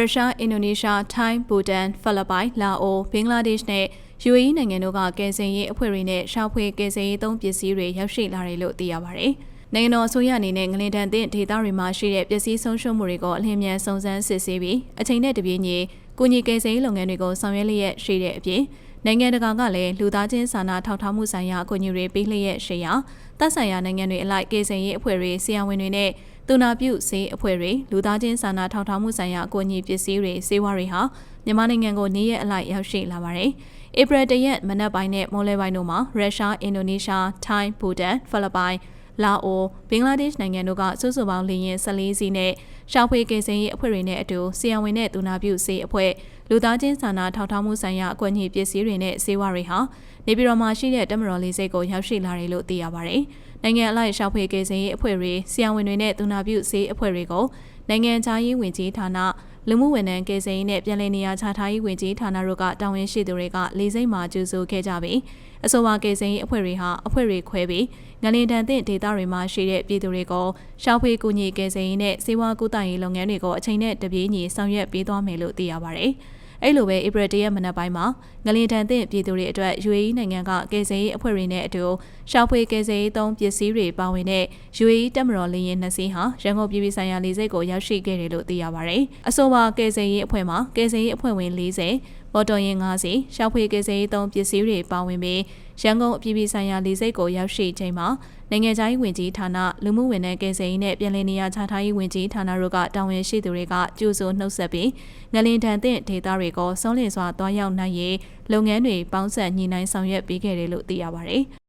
ရုရှားအင်ဒိုနီးရှားထိုင်းဘူတန်ဖိလစ်ပိုင်လာအိုဘင်္ဂလားဒေ့ရှ်နဲ့ UAE နိုင်ငံတို့ကကယ်ဆယ်ရေးအဖွဲ့တွေနဲ့ရှာဖွေကယ်ဆယ်ရေးသုံးပစ္စည်းတွေရောက်ရှိလာတယ်လို့သိရပါတယ်။နိုင်ငံတော်အစိုးရအနေနဲ့ငလင်တန်တဲ့ဒေသတွေမှာရှိတဲ့ပစ္စည်းဆုံးရှုံးမှုတွေကိုအလင်းမြန်စုံစမ်းစစ်ဆေးပြီးအချိန်နဲ့တပြေးညီကုညီကယ်ဆယ်ရေးလုပ်ငန်းတွေကိုဆောင်ရွက်လျက်ရှိတဲ့အပြင် နိုင်ငံတကာကလည်းလူသားချင်းစာနာထောက်ထားမှုဆိုင်ရာအကူအညီတွေပေးလျက်ရှိရာတပ်ဆိုင်ရာနိုင်ငံတွေအလိုက်ကယ်ဆယ်ရေးအဖွဲ့တွေဆရာဝန်တွေနဲ့တူနာပြုစေးအဖွဲ့တွေလူသားချင်းစာနာထောက်ထားမှုဆိုင်ရာအကူအညီပစ္စည်းတွေစေဝါတွေဟာမြန်မာနိုင်ငံကိုနေရက်အလိုက်ရောက်ရှိလာပါတယ်။ဧပြီတရက်မနက်ပိုင်းနဲ့မိုးလယ်ပိုင်းတို့မှာရုရှား၊အင်ဒိုနီးရှား၊ထိုင်း၊ဘူတန်၊ဖိလစ်ပိုင် လာအိုဘင်္ဂလားဒေ့ရှ်နိုင်ငံတို့ကစုစုပေါင်းလေယာဉ်14စီးနဲ့ရှာဖွေကယ်ဆယ်ရေးအဖွဲ့တွေနဲ့အတူဆီယံဝင်တဲ့တူနာပြုစေးအဖွဲ့လူသားချင်းစာနာထောက်ထားမှုဆိုင်ရာအကွက်ညှိပစ္စည်းတွေနဲ့စေဝါတွေဟာနေပြည်တော်မှာရှိတဲ့တမတော်လေးစိတ်ကိုရောက်ရှိလာတယ်လို့သိရပါတယ်။နိုင်ငံအလိုက်ရှာဖွေကယ်ဆယ်ရေးအဖွဲ့တွေဆီယံဝင်တွေနဲ့တူနာပြုစေးအဖွဲ့တွေကို နိုင်ငံခြားရေးဝန်ကြီးဌာနလူမှုဝန်ထမ်းကယ်ဆယ်ရေးနဲ့ပြည်내နေရာချထားရေးဝန်ကြီးဌာနတို့ကတာဝန်ရှိသူတွေကလေးစိတ်မှာကြိုဆိုခဲ့ကြပြီးအဆိုပါကယ်ဆယ်ရေးအဖွဲ့တွေဟာအဖွဲ့တွေခွဲပြီးငလင်တန်တဲ့ဒေသတွေမှာရှိတဲ့ပြည်သူတွေကိုရှောက်ဖွေကူညီကယ်ဆယ်ရေးနဲ့စေဝါကူတာရေးလုပ်ငန်းတွေကိုအချိန်နဲ့တပြေးညီဆောင်ရွက်ပေးသွားမယ်လို့သိရပါတယ်။ အဲ့လိုပဲဧပြီတရက်မနက်ပိုင်းမှာငလင်တန်တဲ့ပြည်သူတွေအတွက် UAE နိုင်ငံကကယ်ဆယ်ရေးအဖွဲ့တွေနဲ့အတူရှောက်ဖွေကယ်ဆယ်ရေးသုံးပစ္စည်းတွေပါဝင်တဲ့ UAE တပ်မတော်လေယာဉ်နှစ်စီးဟာရန်ကုန်ပြည်ပြည်ဆိုင်ရာလေဆိပ်ကိုရောက်ရှိခဲ့တယ်လို့သိရပါတယ်။အဆိုပါကယ်ဆယ်ရေးအဖွဲ့မှာကယ်ဆယ်ရေးအဖွဲ့ဝင်40 မော်တော်ယာဉ်၅စီးရှောက်ဖွေကယ်ဆယ်ရေးသုံးပစ္စည်းတွေပါဝင်ပြီးရန်ကုန်အပြည်ပြည်ဆိုင်ရာလေဆိပ်ကိုရောက်ရှိချိန်မှာနိုင်ငံခြားရေးဝန်ကြီးဌာနလူမှုဝန်ထမ်းကယ်ဆယ်ရေးနဲ့ပြည်내နေရာချထားရေးဝန်ကြီးဌာနတို့ကတာဝန်ရှိသူတွေကကြိုးဆိုနှုတ်ဆက်ပြီးငလင်တန်တဲ့ဒေသတွေကိုဆုံးလင်စွာတွားရောက်နိုင်ရေးလုပ်ငန်းတွေပေါင်းစပ်ညှိနှိုင်းဆောင်ရွက်ပေးခဲ့တယ်လို့သိရပါတယ်။